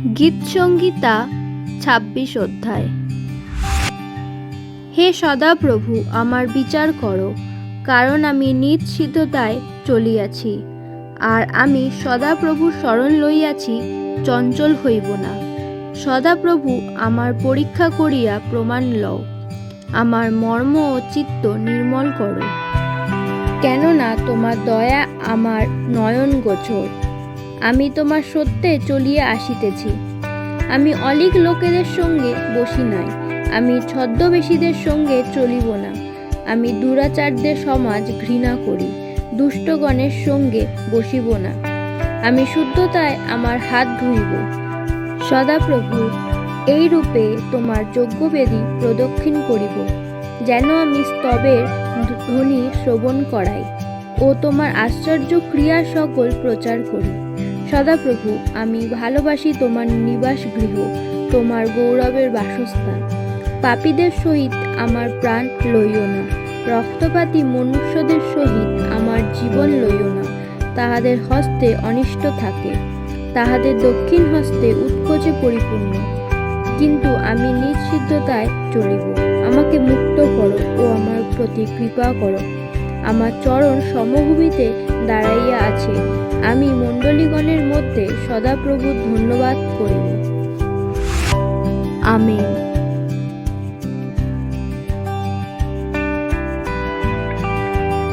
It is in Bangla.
গীতসংগীতা, ছাব্বিশ অধ্যায়। হে সদাপ্রভু, আমার বিচার করো, কারণ আমি নিজ সিদ্ধতায় চলিয়াছি, আর আমি সদাপ্রভুর স্মরণ লইয়াছি, চঞ্চল হইব না। সদাপ্রভু, আমার পরীক্ষা করিয়া প্রমাণ লও, আমার মর্ম ও চিত্ত নির্মল করো। কেননা তোমার দয়া আমার নয়ন গোচর। আমি তোমার সত্যে চলিয়া আসিতেছি। আমি অলিক লোকেদের সঙ্গে বসি নাই। আমি ছদ্মবেশীদের সঙ্গে চলিব না। আমি দুরাচারদের সমাজ ঘৃণা করি। দুষ্টগণের সঙ্গে বসিব না। আমি শুদ্ধতায় আমার হাত ধুইব। সদাপ্রভু, এই রূপে তোমার যজ্ঞবেদী প্রদক্ষিণ করিব, যেন আমি স্তবের ধ্বনি শ্রবণ করাই ও তোমার আশ্চর্য ক্রিয়া সকল প্রচার করি। সদাপ্রভু, আমি ভালোবাসি তোমার নিবাস গৃহ, তোমার গৌরবের বাসস্থান। পাপীদের সহিত আমার প্রাণ লইও না, রক্তপাতী মনুষ্যদের সহিত আমার জীবন লইও না, তাহাদের হস্তে অনিষ্ট থাকে, তাহাদের দক্ষিণ হস্তে উৎকোচে পরিপূর্ণ। কিন্তু আমি নিজ সিদ্ধতায় চলিব, আমাকে মুক্ত করো ও আমার প্রতি কৃপা করো। আমার চরণ সমভূমিতে দাঁড়াইয়া আছে, আমি মণ্ডলীগণের মধ্যে সদাপ্রভু ধন্যবাদ করিব। আমেন।